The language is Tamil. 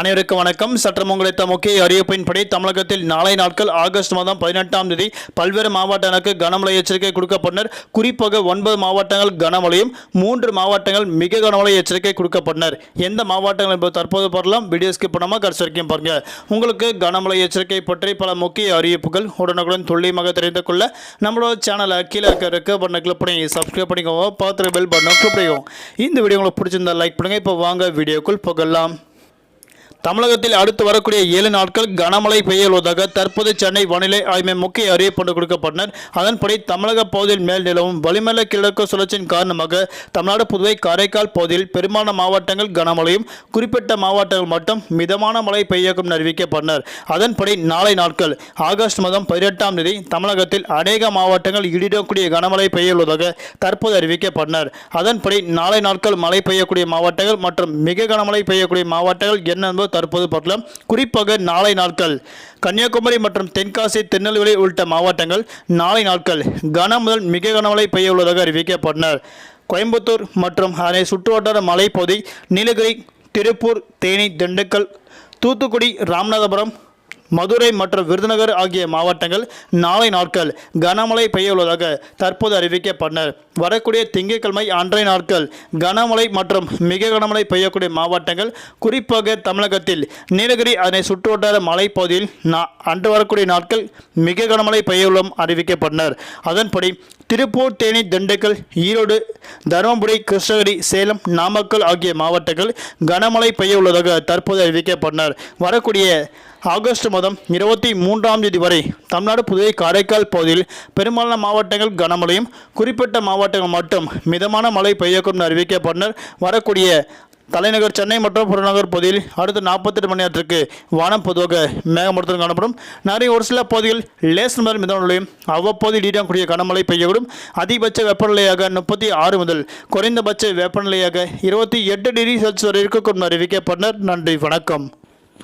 அனைவருக்கும் வணக்கம். சற்றம் உங்களித்த முக்கிய அறிவிப்பின்படி தமிழகத்தில் நாளை நாட்கள் ஆகஸ்ட் மாதம் பதினெட்டாம் தேதி பல்வேறு மாவட்டங்களுக்கு கனமழை எச்சரிக்கை கொடுக்கப்பட்டனர். குறிப்பாக ஒன்பது மாவட்டங்கள் கனமழையும் மூன்று மாவட்டங்கள் மிக கனமழை எச்சரிக்கை கொடுக்கப்பட்டனர். எந்த மாவட்டங்கள் என்பது தற்போது பார்க்கலாம். வீடியோ ஸ்கிப் பண்ணாமல் கடைசி வரைக்கும் பாருங்க. உங்களுக்கு கனமழை எச்சரிக்கை பற்றி பல முக்கிய அறிவிப்புகள் உடனுக்குடன் துல்லியமாக தெரிந்து கொள்ள நம்மளோட சேனலை கீழே இருக்க ரெக்க பண்ண கிளிக் பண்ணி சப்ஸ்கிரைப் பண்ணிக்கோங்க. பார்த்துட்டு பெல் பண்ண கிளிக் பண்ணிக்கோங்க. இந்த வீடியோ உங்களுக்கு பிடிச்சிருந்தா லைக் பண்ணுங்கள் இப்போ வாங்க வீடியோக்குள் போகலாம். தமிழகத்தில் அடுத்து வரக்கூடிய ஏழு நாட்கள் கனமழை பெய்யுவதாக தற்போது சென்னை வானிலை ஆய்வு முக்கிய அறிவிப்பு கொடுக்கப்பட்டனர். அதன்படி தமிழக பகுதியில் மேல் நிலவும் வளிமல கிழக்கு சுழற்சியின் காரணமாக தமிழ்நாடு புதுவை காரைக்கால் பகுதியில் பெரும்பாலான மாவட்டங்கள் கனமழையும் குறிப்பிட்ட மாவட்டங்கள் மட்டும் மிதமான மழை பெய்யக்கும் அறிவிக்கப்பட்டனர். அதன்படி நாளை நாட்கள் ஆகஸ்ட் மாதம் பதினெட்டாம் தேதி தமிழகத்தில் அநேக மாவட்டங்கள் இடிடக்கூடிய கனமழை பெய்யுள்ளதாக தற்போது அறிவிக்கப்பட்டனர். அதன்படி நாளை நாட்கள் மழை பெய்யக்கூடிய மாவட்டங்கள் மற்றும் மிக கனமழை பெய்யக்கூடிய மாவட்டங்கள் என்ன என்பது தற்போது பார்க்கலாம் குறிப்பாக நாளை நாட்கள். கன்னியாகுமரி மற்றும் தென்காசி திருநெல்வேலி உள்ளிட்ட மாவட்டங்கள் நாளை நாட்கள் கன முதல் மிக கனமழை பெய்ய உள்ளதாக அறிவிக்கப்பட்டனர். கோயம்புத்தூர் மற்றும் அதனை சுற்றுவட்டார மலைப்பகுதி நீலகிரி திருப்பூர் தேனி திண்டுக்கல் தூத்துக்குடி ராமநாதபுரம் மதுரை மற்றும் விருதுநகர் ஆகிய மாவட்டங்கள் நாளை நாட்கள் கனமழை பெய்ய உள்ளதாக தற்போது அறிவிக்கப்பட்டனர் வரக்கூடிய திங்கட்கிழமை அன்றைய நாட்கள் கனமழை மற்றும் மிக கனமழை பெய்யக்கூடிய மாவட்டங்கள் குறிப்பாக தமிழகத்தில் நீலகிரி அதனை சுற்றுவட்டார மலைப்பகுதியில் அன்று வரக்கூடிய நாட்கள் மிக கனமழை பெய்யுள்ளம் அறிவிக்கப்பட்டனர். அதன்படி திருப்பூர் தேனி திண்டுக்கல் ஈரோடு தருமபுரி கிருஷ்ணகிரி சேலம் நாமக்கல் ஆகிய மாவட்டங்கள் கனமழை பெய்ய உள்ளதாக தற்போது அறிவிக்கப்பட்டனர். வரக்கூடிய ஆகஸ்ட் மாதம் இருபத்தி மூன்றாம் தேதி வரை தமிழ்நாடு புதுவை காரைக்கால் பகுதியில் பெரும்பாலான மாவட்டங்கள் கனமழையும் குறிப்பிட்ட மாவட்டங்கள் மட்டும் மிதமான மழை பெய்யக்கூடும் என அறிவிக்கப்பட்டனர். வரக்கூடிய தலைநகர் சென்னை மற்றும் புறநகர் பகுதியில் அடுத்த நாற்பத்தெட்டு மணி நேரத்திற்கு வானம் பொதுவாக மேகமூட்டத்தில் காணப்படும். நிறைய ஒரு சில பகுதிகள் லேஸ் முதல் மிதமலையும் அவ்வப்போது இடிடக்கூடிய கனமழை பெய்யக்கூடும். அதிகபட்ச வெப்பநிலையாக முப்பத்தி ஆறு முதல் குறைந்தபட்ச வெப்பநிலையாக இருபத்தி எட்டு டிகிரி செல்சியஸ் வரை இருக்கக்கூடும் அறிவிக்கப்பட்டனர். நன்றி வணக்கம்.